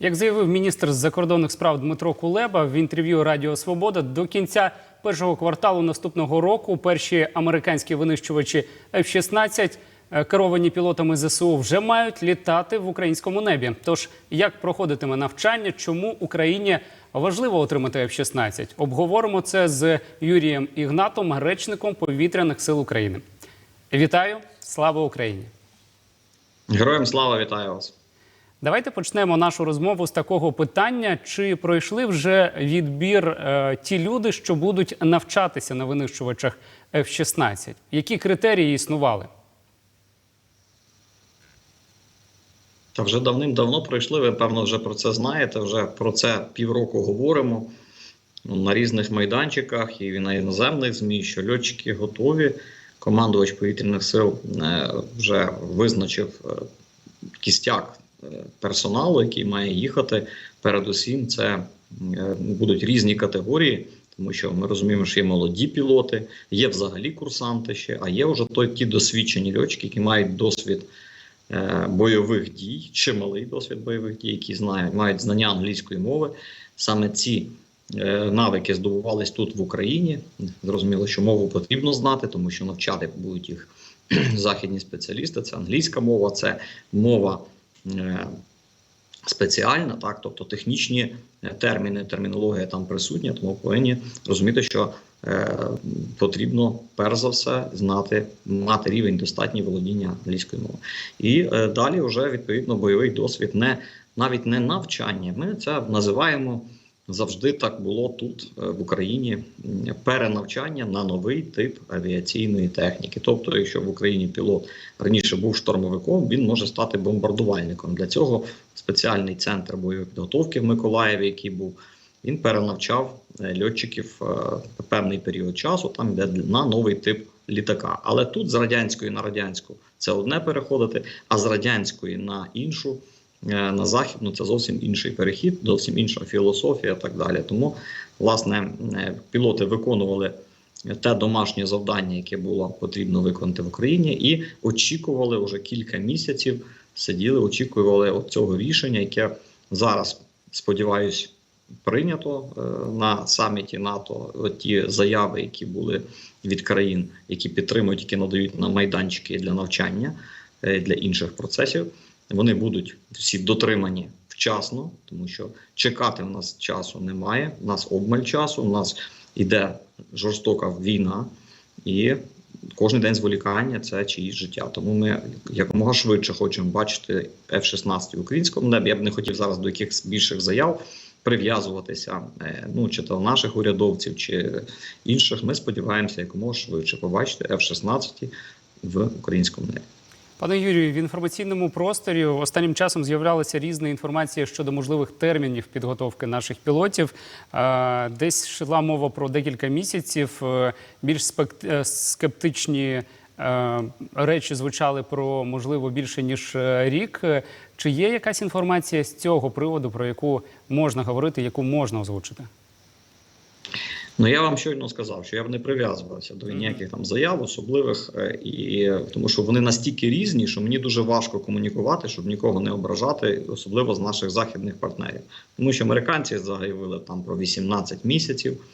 Як заявив міністр закордонних справ Дмитро Кулеба в інтерв'ю Радіо Свобода, до кінця першого кварталу наступного року перші американські винищувачі F-16, е, керовані пілотами ЗСУ, вже мають літати в українському небі. Тож як проходитиме навчання, чому Україні важливо отримати F-16? Обговоримо це з Юрієм Ігнатом, речником повітряних сил України. Вітаю! Слава Україні! Героям слава вітаю вас. Давайте почнемо нашу розмову з такого питання: чи пройшли вже відбір е, ті люди, що будуть навчатися на винищувачах F-16? Які критерії існували? Та вже давним-давно пройшли. Ви певно вже про це знаєте. Вже про це півроку говоримо ну, на різних майданчиках і на іноземних змі, що льотчики готові. Командувач повітряних сил е, вже визначив е, кістяк персоналу, який має їхати. Передусім, це е, будуть різні категорії, тому що ми розуміємо, що є молоді пілоти, є взагалі курсанти ще, а є вже той ті досвідчені льотчики, які мають досвід е, бойових дій, чималий досвід бойових дій, які знають, мають знання англійської мови. Саме ці е, навики здобувались тут в Україні. Зрозуміло, що мову потрібно знати, тому що навчати будуть їх західні спеціалісти. Це англійська мова, це мова. Е, Спеціальна, так, тобто технічні е, терміни, термінологія там присутня, тому повинні розуміти, що е, потрібно перш за все знати, мати рівень достатній володіння англійської мови. І е, далі вже відповідно бойовий досвід, не навіть не навчання. Ми це називаємо завжди так було тут е, в Україні перенавчання на новий тип авіаційної техніки. Тобто, якщо в Україні пілот раніше був штурмовиком, він може стати бомбардувальником. Для цього спеціальний центр бойової підготовки в Миколаєві, який був. Він перенавчав е, льотчиків е, певний період часу там де на новий тип літака. Але тут з радянської на радянську це одне переходити, а з радянської на іншу, е, на західну це зовсім інший перехід, зовсім інша філософія і так далі. Тому, власне, е, пілоти виконували те домашнє завдання, яке було потрібно виконати в Україні, і очікували вже кілька місяців. Сиділи, очікували от цього рішення, яке зараз сподіваюсь прийнято е, на саміті НАТО. От ті заяви, які були від країн, які підтримують, які надають на майданчики для навчання для інших процесів. Вони будуть всі дотримані вчасно, тому що чекати в нас часу немає. У нас обмаль часу, у нас іде жорстока війна, і кожен день зволікання це чиїсь життя. Тому ми якомога швидше хочемо бачити F-16 в українському небі. Я б не хотів зараз до якихось більших заяв прив'язуватися. е, Ну чи то наших урядовців, чи інших. Ми сподіваємося якомога швидше побачити F-16 в українському небі. Пане Юрію, в інформаційному просторі останнім часом з'являлася різна інформація щодо можливих термінів підготовки наших пілотів. Десь йшла мова про декілька місяців. Е, Більш е, скептичні е, речі звучали про можливо більше ніж рік. Чи є якась інформація з цього приводу, про яку можна говорити, яку можна озвучити? Ну я вам щойно сказав, що я б не прив'язувався до ніяких там заяв, особливих, е, і тому що вони настільки різні, що мені дуже важко комунікувати, щоб нікого не ображати, особливо з наших західних партнерів. Тому що американці заявили там про 18 місяців,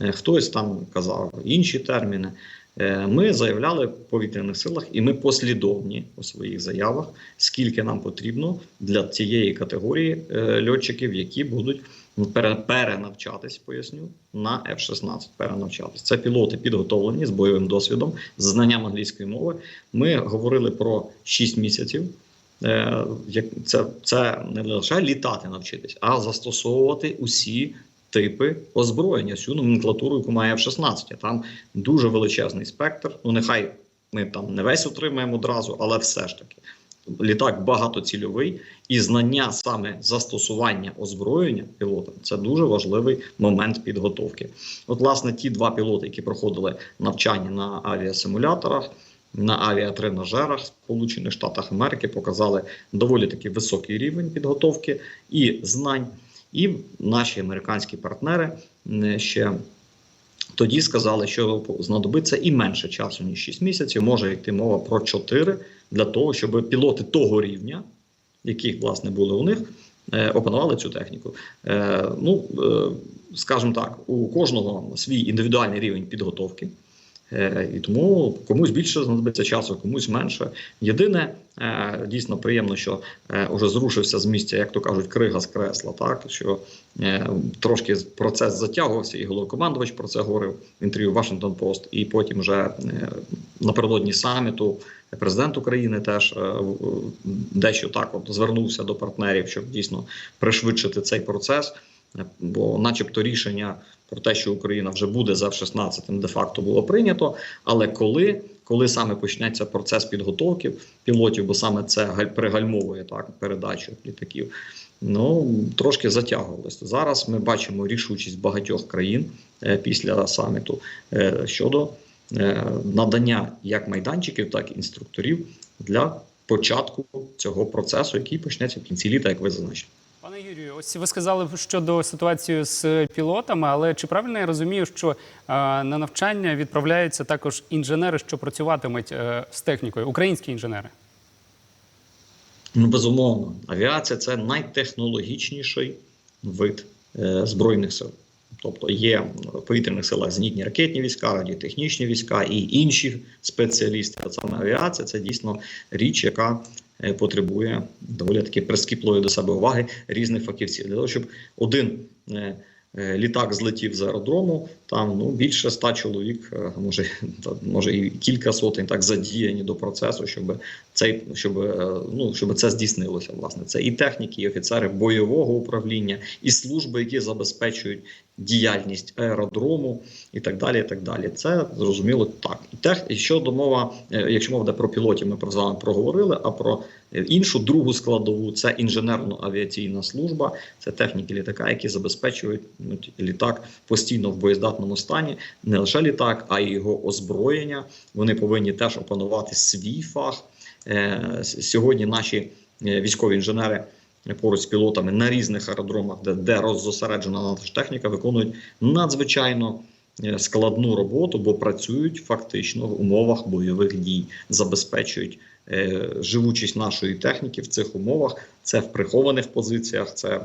е, хтось там казав інші терміни. Е, Ми заявляли в повітряних силах, і ми послідовні у своїх заявах, скільки нам потрібно для цієї категорії льотчиків, які будуть перенавчатись, поясню, на F-16. Перенавчатись. Це пілоти підготовлені з бойовим досвідом, з знанням англійської мови. Ми говорили про 6 місяців. Е, Це, це не лише літати навчитись, а застосовувати усі типи озброєння, всю номенклатуру, яку має F-16. Там дуже величезний спектр. Ну, нехай ми там не весь отримаємо одразу, але все ж таки. Літак багатоцільовий, і знання саме застосування озброєння пілотам це дуже важливий момент підготовки. От, власне, ті два пілоти, які проходили навчання на авіасимуляторах, на авіатренажерах Сполучених Штатах Америки, показали доволі таки високий рівень підготовки і знань. І наші американські партнери ще тоді сказали, що знадобиться і менше часу, ніж 6 місяців. Може йти мова про 4 для того, щоб пілоти того рівня, яких власне були у них, е, опанували цю техніку. Е, Ну, е, скажімо так, у кожного свій індивідуальний рівень підготовки. Е, І тому комусь більше знадобиться часу, комусь менше. Єдине, е, дійсно приємно, що е, уже зрушився з місця, як то кажуть, крига з кресла. Так що е, трошки процес затягувався, і головкомандувач про це говорив в інтерв'ю Washington Post, і потім вже е, напередодні саміту президент України теж е, дещо так от звернувся до партнерів, щоб дійсно пришвидшити цей процес. Е, Бо, начебто, рішення про те, що Україна вже буде за F-16, де-факто було прийнято. Але коли, коли саме почнеться процес підготовки пілотів, бо саме це галь- пригальмовує так передачу літаків, ну трошки затягувалося. Зараз ми бачимо рішучість багатьох країн е, після саміту е, щодо е, надання як майданчиків, так і інструкторів для початку цього процесу, який почнеться в кінці літа, як ви зазначили. Юрію, ось ви сказали щодо ситуації з пілотами, але чи правильно я розумію, що е, на навчання відправляються також інженери, що працюватимуть е, з технікою, українські інженери? Ну, безумовно, авіація це найтехнологічніший вид е, збройних сил. Тобто є в повітряних силах зенітні ракетні війська, радіотехнічні війська і інші спеціалісти. А саме авіація це дійсно річ, яка потребує доволі таки прискіплої до себе уваги різних фахівців. Для того, щоб один е, е, літак злетів з аеродрому, там ну більше ста чоловік, е, може, може і кілька сотень так задіяні до процесу, щоб цей щоб, е, ну, щоб це здійснилося. Власне, це і техніки, і офіцери бойового управління, і служби, які забезпечують діяльність аеродрому, і так далі. І так далі. Це зрозуміло так. І тех, щодо мова, е, якщо мова йде про пілотів, ми про з вами проговорили. А про іншу другу складову це інженерно-авіаційна служба, це техніки літака, які забезпечують ну, літак постійно в боєздатному стані. Не лише літак, а й його озброєння. Вони повинні теж опанувати свій фах. Е, Сьогодні наші е, військові інженери поруч з пілотами на різних аеродромах, де, де роззосереджена наша техніка, виконують надзвичайно е, складну роботу, бо працюють фактично в умовах бойових дій, забезпечують живучість нашої техніки в цих умовах. Це в прихованих позиціях, це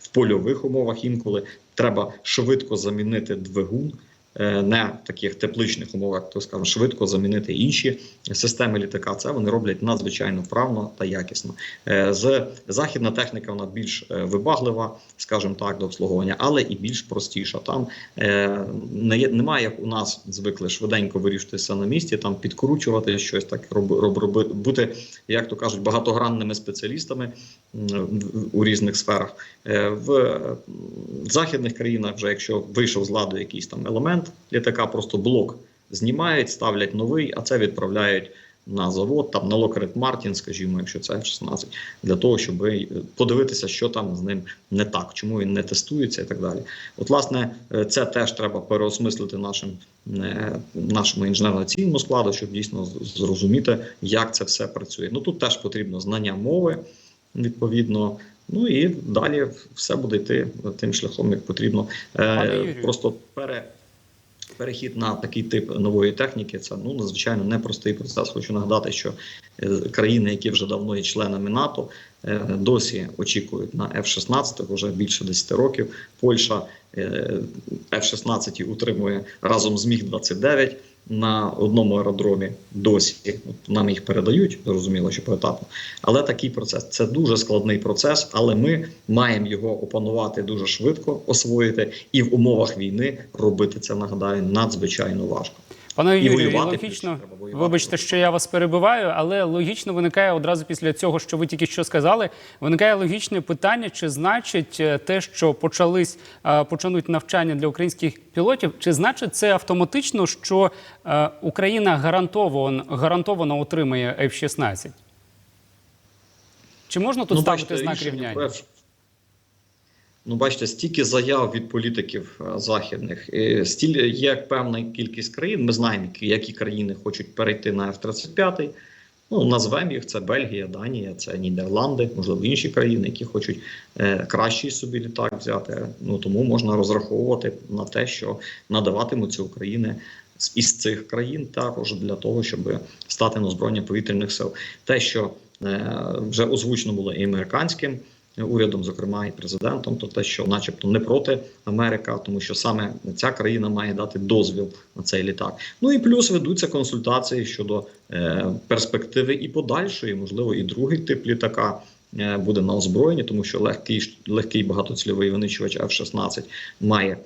в польових умовах інколи треба швидко замінити двигун. Не в таких тепличних умовах, то скажімо, швидко замінити інші системи літака. Це вони роблять надзвичайно вправно та якісно. Е, З західна техніка вона більш е, вибаглива, скажімо так, до обслуговування, але і більш простіша. Там е, не немає як у нас звикли швиденько вирішитися на місці, там підкручувати щось так роб, роб, бути, як то кажуть, багатогранними спеціалістами у різних сферах. В західних країнах, вже якщо вийшов з ладу якийсь там елемент літака, просто блок знімають, ставлять новий, а це відправляють на завод, там на Lockheed Martin, скажімо, якщо це F-16, для того, щоб е, подивитися, що там з ним не так, чому він не тестується і так далі. От, власне, е, це теж треба переосмислити нашим е, нашому інженерно-цінному складу, щоб дійсно зрозуміти, як це все працює. Ну тут теж потрібно знання мови відповідно. Ну і далі все буде йти тим шляхом, як потрібно. Пане Юрію. просто пере, перехід на такий тип нової техніки це ну надзвичайно непростий процес. Хочу нагадати, що е, країни, які вже давно є членами НАТО, е, досі очікують на F-16 вже більше 10 років. Польща е, F-16 утримує разом з Міг-29 на одному аеродромі досі. От Нам їх передають, зрозуміло, що поетапно. Але такий процес це дуже складний процес, але ми маємо його опанувати дуже швидко, освоїти, і в умовах війни робити це нагадаю надзвичайно важко. Пане І Юрію, воювати логічно, треба воювати. вибачте, що я вас перебиваю, але логічно виникає одразу після цього, що ви тільки що сказали. Виникає логічне питання, чи значить е, те, що почались е, почнуть навчання для українських пілотів, чи значить це автоматично, що е, Україна гарантовано гарантовано отримає F-16? Чи можна тут ставити знак рівняння? F- Ну, бачите, стільки заяв від політиків е, західних, стіль є певна кількість країн. Ми знаємо, які- країни хочуть перейти на F-35. Ну, назвемо їх: це Бельгія, Данія, це Нідерланди, можливо, інші країни, які хочуть е, кращий собі літак взяти. Ну тому можна розраховувати на те, що надаватимуться України з- із цих країн також для того, щоб стати на озброєння повітряних сил. Те, що е, вже озвучено було і американським урядом, зокрема і президентом, то те, що, начебто, не проти Америка, тому що саме ця країна має дати дозвіл на цей літак. Ну і плюс ведуться консультації щодо е, перспективи і подальшої, можливо, і другий тип літака. е, Буде на озброєнні, тому що легкий легкий багатоцільовий винищувач F-16 має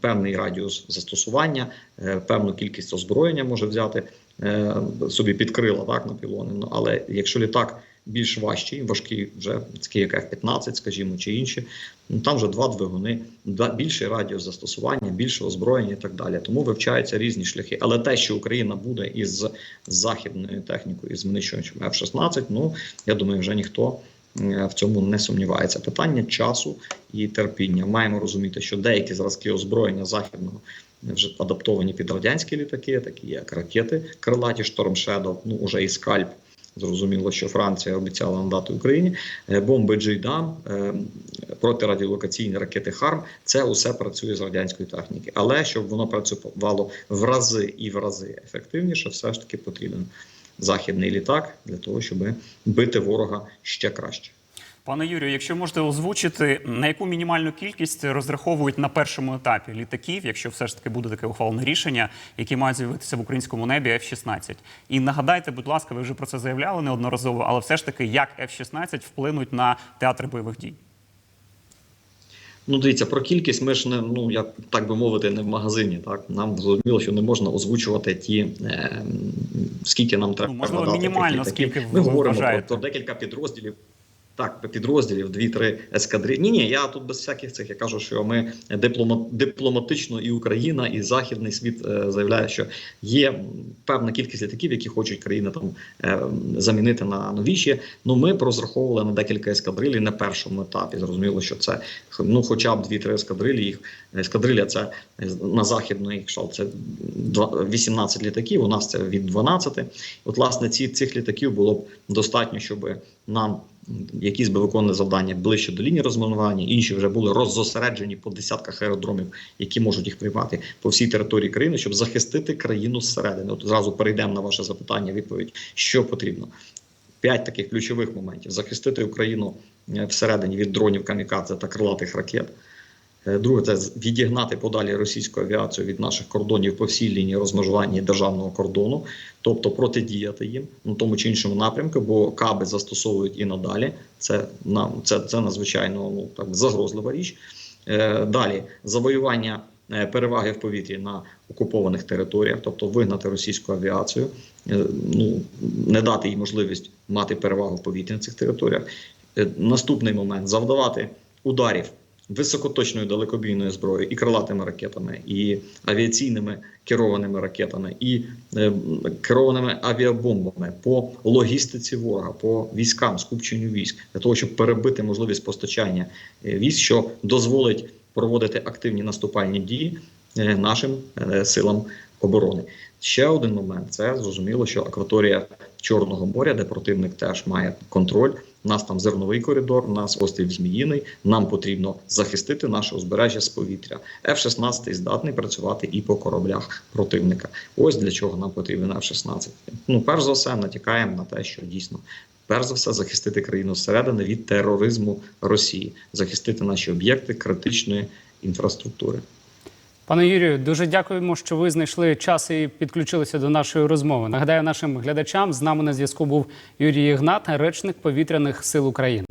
певний радіус застосування, е, певну кількість озброєння може взяти е, собі під крила так на пілони. Ну але якщо літак більш важчий, важкий, вже такий як F-15, скажімо, чи інші, ну там вже два двигуни, більший радіус застосування, більше озброєння і так далі. Тому вивчаються різні шляхи. Але те, що Україна буде із західною технікою, із винищувачем F-16, ну я думаю, вже ніхто. В цьому не сумнівається питання часу і терпіння. Маємо розуміти, що деякі зразки озброєння західного вже адаптовані під радянські літаки, такі як ракети крилаті Шторм Shadow, ну уже і скальп. Зрозуміло, що Франція обіцяла надати Україні Е, бомби Джейдам, протирадіолокаційні ракети Харм. Це усе працює з радянської техніки. Але щоб воно працювало в рази і в рази ефективніше, все ж таки потрібен західний літак для того, щоб бити ворога ще краще. Пане Юрію, якщо можете озвучити, на яку мінімальну кількість розраховують на першому етапі літаків, якщо все ж таки буде таке ухвалене рішення, які мають з'явитися в українському небі F-16? І нагадайте, будь ласка, ви вже про це заявляли неодноразово, але все ж таки, як F-16 вплинуть на театри бойових дій? Ну, дивіться, про кількість ми ж не ну як так би мовити, не в магазині. Так нам зрозуміло, що не можна озвучувати ті, е, скільки нам треба. Ну, можливо, мінімально, скільки ми ви говоримо вважаєте? про декілька підрозділів. Так, підрозділів, дві-три ескадрилі. Ні, ні, я тут без всяких цих. Я кажу, що ми диплома, дипломатично і Україна, і Західний світ е, заявляє, що є певна кількість літаків, які хочуть країна там е, замінити на новіші. Ну ми розраховували на декілька ескадрилій на першому етапі. Зрозуміло, що це ну, хоча б дві-три ескадрилі. Їх ескадрилля це е, на західної якщо це два- 18 літаків. У нас це від 12. От, власне, ці цих літаків було б достатньо, щоб нам якісь би виконували завдання ближче до лінії розмінування, інші вже були роззосереджені по десятках аеродромів, які можуть їх приймати по всій території країни, щоб захистити країну зсередини. От зразу перейдемо на ваше запитання. Відповідь, що потрібно. П'ять таких ключових моментів: захистити Україну е, всередині від дронів камікадзе та крилатих ракет. Е, Друге, це відігнати подалі російську авіацію від наших кордонів по всій лінії розмежування державного кордону, тобто протидіяти їм на тому чи іншому напрямку, бо каби застосовують і надалі. Це нам це, це надзвичайно ну так загрозлива річ. Е, Далі завоювання е, переваги в повітрі на окупованих територіях, тобто вигнати російську авіацію, ну не дати їй можливість мати перевагу в повітрі на цих територіях. Наступний момент завдавати ударів високоточною далекобійною зброєю і крилатими ракетами, і авіаційними керованими ракетами, і е, керованими авіабомбами по логістиці ворога, по військам, скупченню військ, для того, щоб перебити можливість постачання е, військ, що дозволить проводити активні наступальні дії е, нашим е, силам оборони. Ще один момент це зрозуміло, що акваторія Чорного моря, де противник теж має контроль. Нас там зерновий коридор, нас острів Зміїний. Нам потрібно захистити наше узбережжя з повітря. F-16 здатний працювати і по кораблях противника. Ось для чого нам потрібен F-16. Ну, перш за все, натякаємо на те, що дійсно. Перш за все, захистити країну зсередини від тероризму Росії, захистити наші об'єкти критичної інфраструктури. Пане Юрію, дуже дякуємо, що ви знайшли час і підключилися до нашої розмови. Нагадаю нашим глядачам, з нами на зв'язку був Юрій Ігнат, речник повітряних сил України.